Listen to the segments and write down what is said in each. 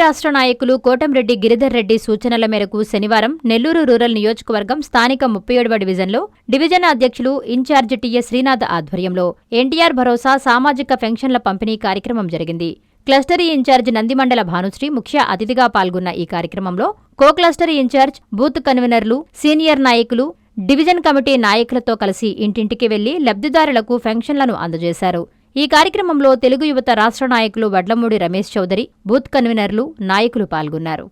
రాష్ట్ర నాయకులు కోటంరెడ్డి గిరిధర్ రెడ్డి సూచనల మేరకు శనివారం నెల్లూరు రూరల్ నియోజకవర్గం స్థానిక ముప్పై ఏడవ డివిజన్లో డివిజన్ అధ్యక్షులు ఇన్ఛార్జ్ టీఎస్ శ్రీనాథ్ ఆధ్వర్యంలో ఎన్టీఆర్ భరోసా సామాజిక పెన్షన్ల పంపిణీ కార్యక్రమం జరిగింది. క్లస్టరీ ఇన్ఛార్జ్ నందిమండల భానుశ్రీ ముఖ్య అతిథిగా పాల్గొన్న ఈ కార్యక్రమంలో కో క్లస్టర్ ఇన్ఛార్జ్ బూత్ కన్వీనర్లు సీనియర్ నాయకులు డివిజన్ కమిటీ నాయకులతో కలిసి ఇంటింటికి వెళ్ళి లబ్ధిదారులకు పెన్షన్లను అందజేశారు. ఈ కార్యక్రమంలో తెలుగు యువత రాష్ట్ర నాయకులు వడ్లమూడి రమేష్ చౌదరి బూత్ కన్వీనర్లు నాయకులు పాల్గొన్నారు.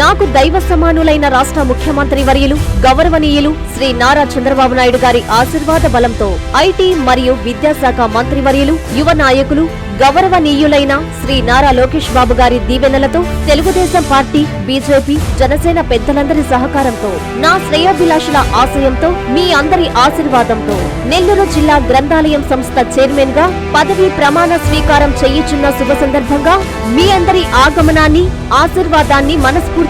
నాకు దైవ సమానులైన రాష్ట్ర ముఖ్యమంత్రి వర్యులు గౌరవనీయులు శ్రీ నారా చంద్రబాబు నాయుడు గారి ఆశీర్వాద బలంతో ఐటీ మరియు విద్యాశాఖ మంత్రి వర్యులు యువ నాయకులు గౌరవనీయులైన శ్రీ నారా లోకేష్ బాబు గారి దీవెనలతో తెలుగుదేశం పార్టీ బీజేపీ జనసేన పెద్దలందరి సహకారంతో నా శ్రేయోభిలాషుల ఆశయంతో మీ అందరి ఆశీర్వాదంతో నెల్లూరు జిల్లా గ్రంథాలయం సంస్థ చైర్మన్గా పదవీ ప్రమాణ స్వీకారం చేయుచున్న శుభ సందర్భంగా మీ అందరి ఆగమనాన్ని ఆశీర్వాదాన్ని మనస్ఫూర్తి